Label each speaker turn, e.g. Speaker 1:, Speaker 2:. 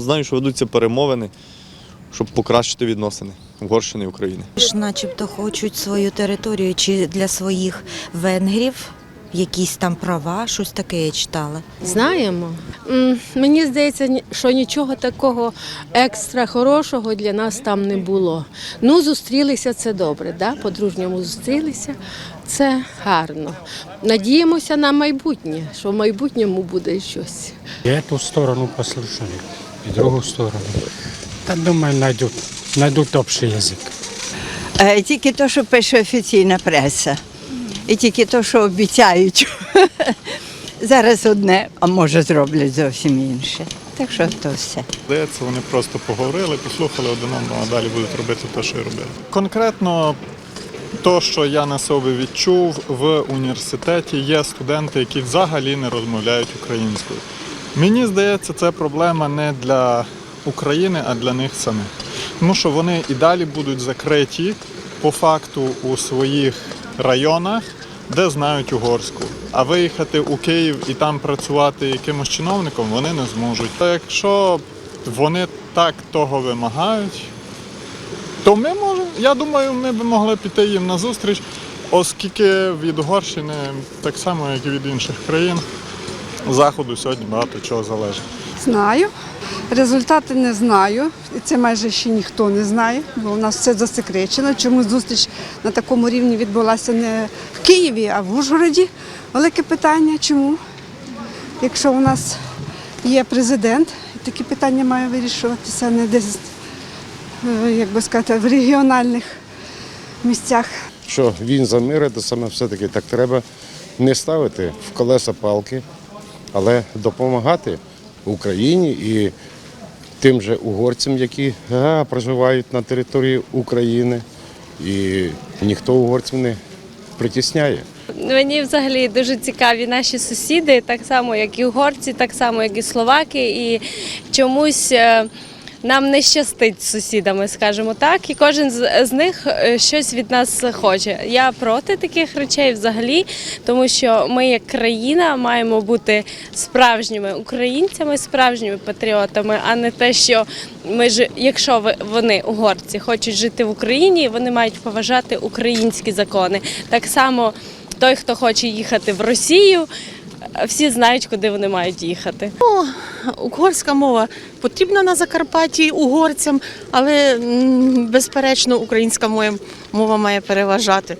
Speaker 1: знаю, що ведуться перемовини, щоб покращити відносини Угорщини і України.
Speaker 2: ж начебто хочуть свою територію чи для своїх венгрів якісь там права, щось таке я читала.
Speaker 3: Знаємо. Мені здається, ні- що нічого такого екстра хорошого для нас там не було. Ну, зустрілися це добре, да? по-дружньому зустрілися. Це гарно. Надіємося на майбутнє, що в майбутньому буде щось.
Speaker 4: И эту сторону послушали, и другую сторону. Та думаю, найдут, найдут общий язык.
Speaker 5: Е, Тільки те, що пише офіційна преса. І тільки те, що обіцяють. Зараз одне, а може зроблять зовсім інше. Так що то все.
Speaker 6: Здається, вони просто поговорили, послухали один одного, а далі будуть робити те, що й робили. Конкретно то, що я на собі відчув в університеті, є студенти, які взагалі не розмовляють українською. Мені здається, це проблема не для України, а для них самих. Тому що вони і далі будуть закриті по факту у своїх районах, де знають угорську. А виїхати у Київ і там працювати якимось чиновником вони не зможуть. Та якщо вони так того вимагають, то ми можемо, я думаю, ми б могли піти їм на зустріч, оскільки від Угорщини, так само як і від інших країн, заходу сьогодні багато чого залежить.
Speaker 7: Знаю. Результати не знаю. І це майже ще ніхто не знає, бо у нас все засекречено. Чому зустріч на такому рівні відбулася не в Києві, а в Ужгороді. Велике питання, чому? Якщо у нас є президент, такі питання має вирішуватися не десь, е, як би сказати, в регіональних місцях.
Speaker 8: що він за мир, то саме все-таки так треба не ставити в колеса палки, допомагати Україні і тим же угорцям, які проживають на території України. І ніхто угорців не притісняє.
Speaker 9: Мені взагалі дуже цікаві наші сусіди, так само як і угорці, так само як і словаки. І чомусь е, нам не щастить з сусідами, скажімо так. І кожен з, них е, щось від нас хоче. Я проти таких речей взагалі, тому що ми, як країна, маємо бути справжніми українцями, справжніми патріотами, а не те, що ми ж, якщо вони угорці хочуть жити в Україні, вони мають поважати українські закони. Так само той, хто хоче їхати в Росію, всі знають, куди вони мають їхати.
Speaker 10: Угорська мова потрібна на Закарпатті угорцям, але безперечно українська мова має переважати.